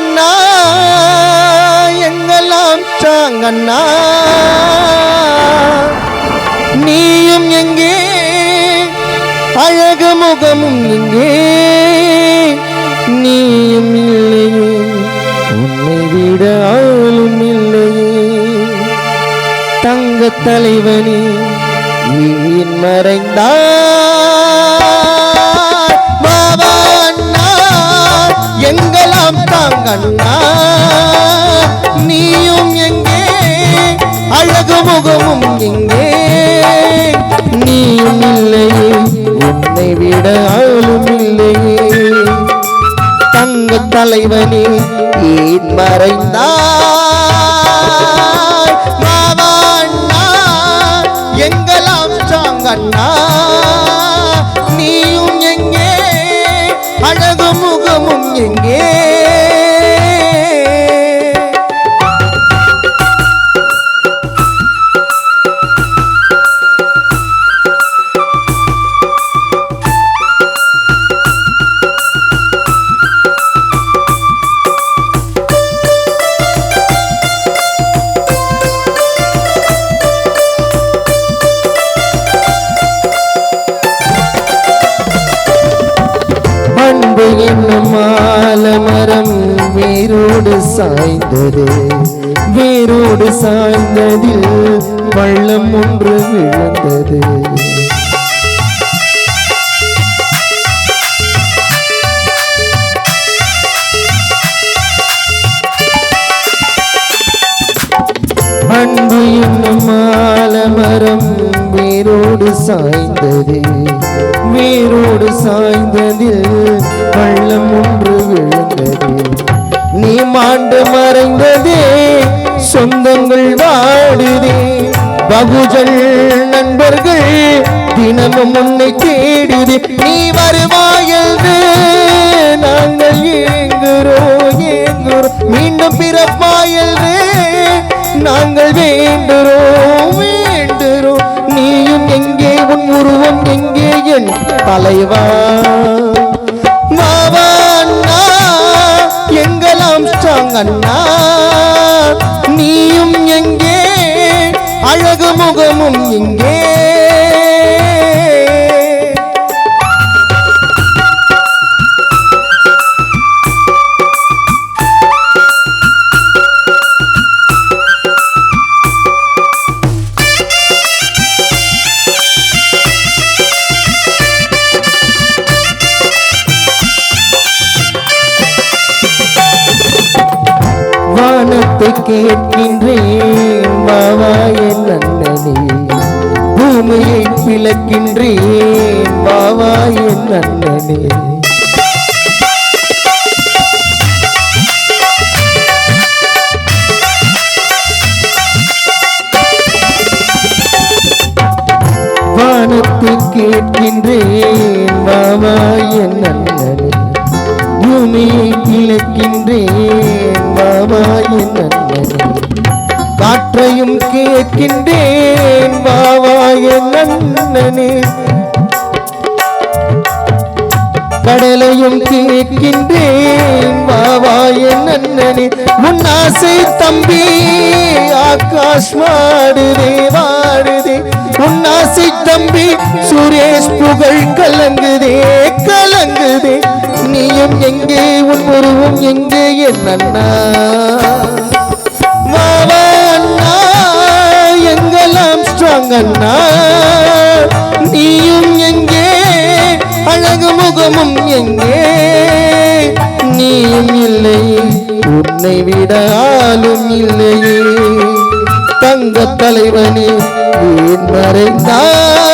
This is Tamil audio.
அண்ணா எங்கெல்லாம் சாங்கண்ணா நீயும் எங்கே? அழகு முகமும் எங்கே நீயும் இல்லையே உன்னை விட ஆளும் இல்லையே. தங்க தலைவனே நீ மறைந்தார் எங்கெல்லாம் தாங்கண்ணா நீயும் எங்கே? அழகு முகமும் எங்கே? நீயும் இல்லையே உன்னை விட ஆளும் இல்லையே. தங்க தலைவனே ஏன் மறைந்தா மாமா எங்கெல்லாம் சாங்கண்ணா? நீயும் எங்கே? அழகு முகமும் எங்கே? அன்பு என்னும் ஆலமரம் வேரோடு சாய்ந்தது. வேரோடு சாய்ந்ததில் பள்ளம் ஒன்று விழுந்தது. அன்பு என்னும் ஆலமரம் வேரோடு சாய்ந்தது. வேரோடு சாய்ந்ததில் பள்ளம் ஒன்று விழுந்தது. நீ மாண்டு மறைந்ததே சொந்தங்கள் வாடுதே பகுஜல் நண்பர்கள் தினமும் உன்னை தேடுதே. நீ வருவாயென்று நாங்கள் ஏங்குறோம் ஏங்குறோம். மீண்டும் பிறப்பாயென்று நாங்கள் வேண்டுறோம். என் தலைவா. மாவா அண்ணா எங்கெல்லாம் ஸ்ட்ராங் அண்ணா? நீயும் எங்கே? அழகு முகமும் இங்கே. வானத்தை கேட்கின்றேன் மாவா என் அண்ணனே பூமியை பிளக்கின்றேன். மாவா என் அண்ணனே. வானத்தை கேட்கின்றேன் மாவா என் அண்ணனே பூமியை பிளக்கின்றேன். பாபா என் காற்றையும் கேட்கின்றேன் பாபா என் கடலையும் கேட்கின்றேன் வாவாய என் முன்னாசை தம்பி ஆகாஷ் மாடுதே வாடுதே. உன் தம்பி சுரேஷ் புகழ் கலங்குதே கலங்குதே. நீயும் எங்கே உன் உருவம் எங்கே? என் அண்ணா அண்ணா எங்கெல்லாம் ஸ்ட்ராங் அண்ணா? நீயும் எங்கே? அழகு முகமும் எங்கே? நீயும் இல்லை உன்னை விட ஆளும் இல்லையே. தங்க தலைவனே ஏன் மறைந்தாய்?